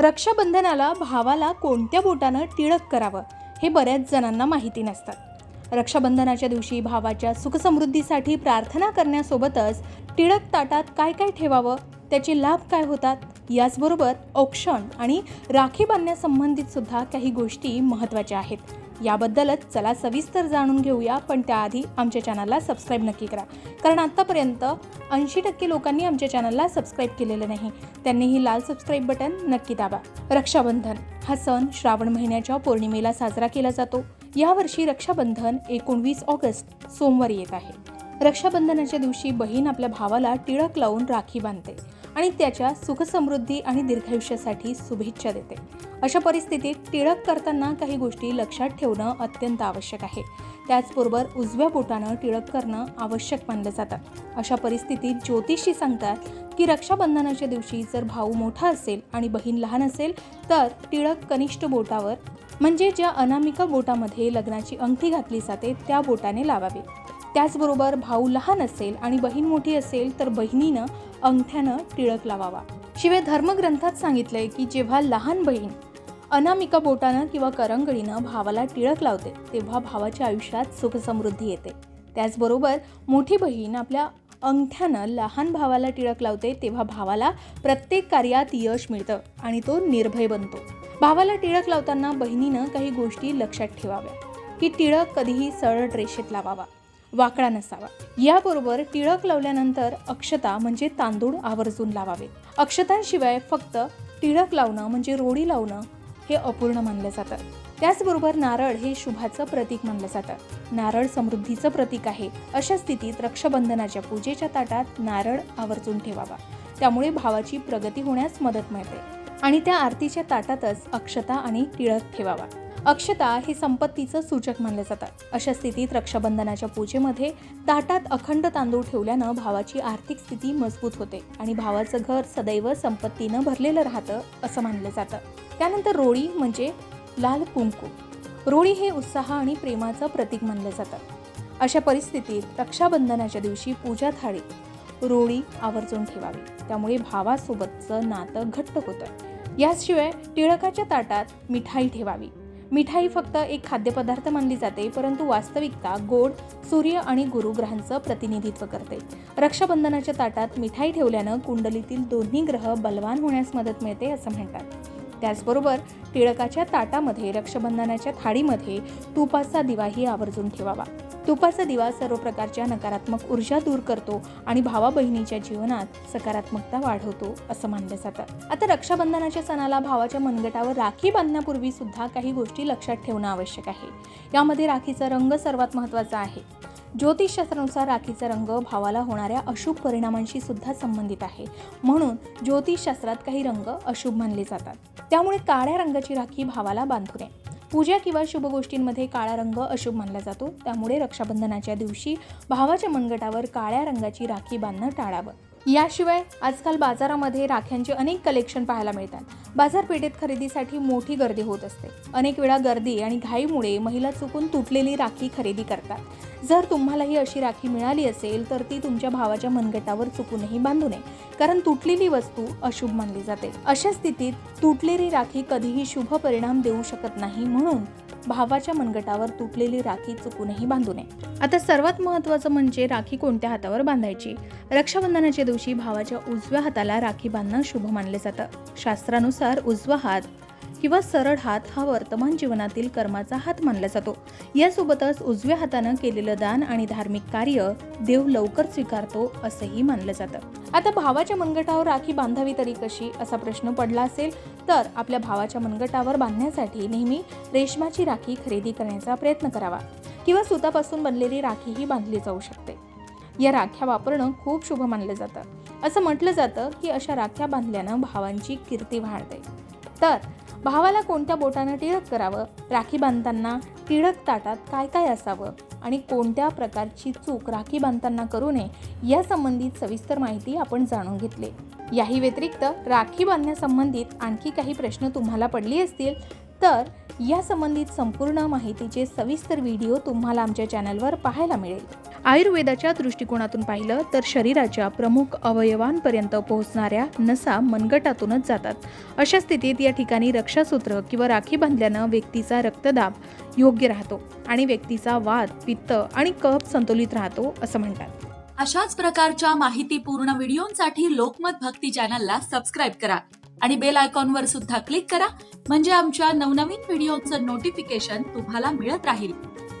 रक्षाबंधनाला भावाला कोणत्या बोटानं टिळक करावं हे बऱ्याच जणांना माहिती नसतात. रक्षाबंधनाच्या दिवशी भावाच्या सुखसमृद्धीसाठी प्रार्थना करण्यासोबतच टिळक ताटात काय काय ठेवावं त्याचे लाभ काय होतात याचबरोबर औक्षण आणि राखी बांधण्यासंबंधित सुद्धा काही गोष्टी महत्त्वाच्या आहेत. याबद्दलच चला सविस्तर जाणून घेऊया पण त्याआधी आमच्या चॅनलला सबस्क्राईब नक्की करा. कारण आत्तापर्यंत ऐंशी टक्के लोकांनी आमच्या चॅनलला सबस्क्राईब केलेलं नाही. त्यांनी ही लाल सबस्क्राईब बटन नक्की दाबा. रक्षाबंधन हा सण श्रावण महिन्याच्या पौर्णिमेला साजरा केला जातो. यावर्षी रक्षाबंधन एकोणवीस ऑगस्ट सोमवारी येत आहे. रक्षाबंधनाच्या दिवशी बहीण आपल्या भावाला टिळक लावून राखी बांधते. आणि त्याच्या सुखसमृद्धी आणि दीर्घायुष्यासाठी शुभेच्छा देते. अशा परिस्थितीत टिळक करताना काही गोष्टी लक्षात ठेवणं अत्यंत आवश्यक आहे. त्याचबरोबर उजव्या बोटानं टिळक करणं आवश्यक मानलं जातं. अशा परिस्थितीत ज्योतिषी सांगतात की रक्षाबंधनाच्या दिवशी जर भाऊ मोठा असेल आणि बहीण लहान असेल तर टिळक कनिष्ठ बोटावर म्हणजे ज्या अनामिका बोटामध्ये लग्नाची अंगठी घातली जाते त्या बोटाने लावावी. त्याचबरोबर भाऊ लहान असेल आणि बहीण मोठी असेल तर बहिणीनं अंगठ्यानं टिळक लावावा. शिवाय धर्मग्रंथात सांगितलंय की जेव्हा लहान बहीण अनामिका बोटानं किंवा करंगळीनं भावाला टिळक लावते तेव्हा भावाच्या आयुष्यात सुखसमृद्धी येते. त्याचबरोबर मोठी बहीण आपल्या अंगठ्यानं लहान भावाला टिळक लावते तेव्हा भावाला प्रत्येक कार्यात यश मिळतं आणि तो निर्भय बनतो. भावाला टिळक लावताना बहिणीनं काही गोष्टी लक्षात ठेवाव्या की टिळक कधीही सरळ रेषेत लावावा. वाकडा नसावा. याबरोबर टिळक लावल्यानंतर अक्षता म्हणजे तांदूळ आवर्जून लावावे. अक्षतांशिवाय फक्त टिळक लावणं म्हणजे रोडी लावणं हे अपूर्ण मानलं जातं. त्याचबरोबर नारळ हे शुभाचं प्रतीक मानलं जातं. नारळ समृद्धीचं प्रतीक आहे. अशा स्थितीत रक्षाबंधनाच्या पूजेच्या ताटात नारळ आवर्जून ठेवावा. त्यामुळे भावाची प्रगती होण्यास मदत मिळते. आणि त्या आरतीच्या ताटातच अक्षता आणि टिळक ठेवावा. अक्षता हे संपत्तीचं सूचक मानलं जातं अशा स्थितीत रक्षाबंधनाच्या पूजेमध्ये ताटात अखंड तांदूळ ठेवल्यानं भावाची आर्थिक स्थिती मजबूत होते आणि भावाचं घर सदैव संपत्तीनं भरलेलं राहतं असं मानलं जातं. त्यानंतर रोळी म्हणजे लाल कुंकू. रोळी हे उत्साह आणि प्रेमाचं प्रतीक मानलं जातं. अशा परिस्थितीत रक्षाबंधनाच्या दिवशी पूजा थाळी रोळी आवर्जून ठेवावी. त्यामुळे भावासोबतचं नातं घट्ट होतं. याशिवाय टिळकाच्या ताटात मिठाई ठेवावी. मिठाई फक्त एक खाद्यपदार्थ मानली जाते परंतु वास्तविकता गोड सूर्य आणि गुरुग्रहांचं प्रतिनिधित्व करते. रक्षाबंधनाच्या ताटात मिठाई ठेवल्यानं कुंडलीतील दोन्ही ग्रह बलवान होण्यास मदत मिळते असं म्हणतात. त्याचबरोबर टिळकाच्या ताटामध्ये रक्षाबंधनाच्या थाळीमध्ये तुपाचा दिवाही आवर्जून ठेवावा. तुपाचा दिवा सर्व प्रकारच्या नकारात्मक ऊर्जा दूर करतो आणि भावा बहिणीच्या जीवनात सकारात्मकता वाढवतो असं मानलं जातं. आता रक्षाबंधनाच्या सणाला भावाच्या मनगटावर राखी बांधण्यापूर्वी सुद्धा काही गोष्टी लक्षात ठेवणं आवश्यक आहे. यामध्ये राखीचा रंग सर्वात महत्त्वाचा आहे. ज्योतिषशास्त्रानुसार राखीचा रंग भावाला होणाऱ्या अशुभ परिणामांशी सुद्धा संबंधित आहे. म्हणून ज्योतिषशास्त्रात काही रंग अशुभ मानले जातात. त्यामुळे काळ्या रंगाची राखी भावाला बांधू नये. पूजा किंवा शुभ गोष्टींमध्ये काळा रंग अशुभ मानला जातो. त्यामुळे रक्षाबंधनाच्या दिवशी भावाच्या मनगटावर काळ्या रंगाची राखी बांधणं टाळावं. याशिवाय आजकाल बाजारामध्ये राख्यांचे अनेक कलेक्शन पाहायला मिळतात. बाजारपेठेत खरेदीसाठी मोठी गर्दी होत असते. अनेक वेळा गर्दी आणि घाईमुळे महिला चुकून तुटलेली राखी खरेदी करतात. जर तुम्हालाही अशी राखी मिळाली असेल तर ती तुमच्या भावाच्या मनगटावर चुकूनही बांधू नये. कारण तुटलेली वस्तू अशुभ मानली जाते. अशा स्थितीत तुटलेली राखी कधीही शुभ परिणाम देऊ शकत नाही म्हणून भावाच्या मनगटावर तुटलेली राखी चुकूनही बांधू नये. आता सर्वात महत्त्वाचं म्हणजे राखी कोणत्या हातावर बांधायची? रक्षाबंधनाचे दिवशी भावाच्या उजव्या हाताला राखी बांधणं शुभ मानले जातं. शास्त्रानुसार उजवा हात किंवा सरळ हात हा वर्तमान जीवनातील कर्माचा हात मानला जातो. यासोबतच उजव्या हातानं केलेलं दान आणि धार्मिक कार्य देव लवकर स्वीकारतो असंही मानलं जातं. आता भावाच्या मनगटावर राखी बांधावी तरी कशी? असा प्रश्न पडला असेल तर आपल्या भावाच्या मनगटावर बांधण्यासाठी नेहमी रेशमाची राखी खरेदी करण्याचा प्रयत्न करावा. किंवा सुतापासून बनलेली राखीही बांधली जाऊ शकते. या राख्या वापरणं खूप शुभ मानलं जातं. असं म्हटलं जातं की अशा राख्या बांधल्यानं भावांची कीर्ती वाढते. तर भावाला कोणत्या बोटानं टिळक करावं? राखी बांधताना टिळक ताटात काय काय असावं? आणि कोणत्या प्रकारची चूक राखी बांधताना करू नये या संबंधित सविस्तर माहिती आपण जाणून घेतली. याही व्यतिरिक्त राखी बांधण्यासंबंधित आणखी काही प्रश्न तुम्हाला पडली असतील तर या संबंधित संपूर्ण माहितीचे सविस्तर व्हिडिओ तुम्हाला आमच्या चॅनलवर पाहायला मिळेल. आयुर्वेदाच्या दृष्टिकोनातून पाहिलं तर शरीराच्या प्रमुख अवयवांपर्यंत पोहोचणाऱ्या नसा मनगटातूनच जातात. अशा स्थितीत या ठिकाणी रक्षासूत्र किंवा राखी बांधल्यानं व्यक्तीचा रक्तदाब योग्य राहतो आणि व्यक्तीचा वात पित्त आणि कफ संतुलित राहतो असं म्हणतात. अशाच प्रकारच्या माहितीपूर्ण व्हिडिओंसाठी लोकमत भक्ती चॅनलला सबस्क्राईब करा आणि बेल आयकॉनवर सुद्धा क्लिक करा म्हणजे आमच्या नवनवीन व्हिडिओचं नोटिफिकेशन तुम्हाला मिळत राहील.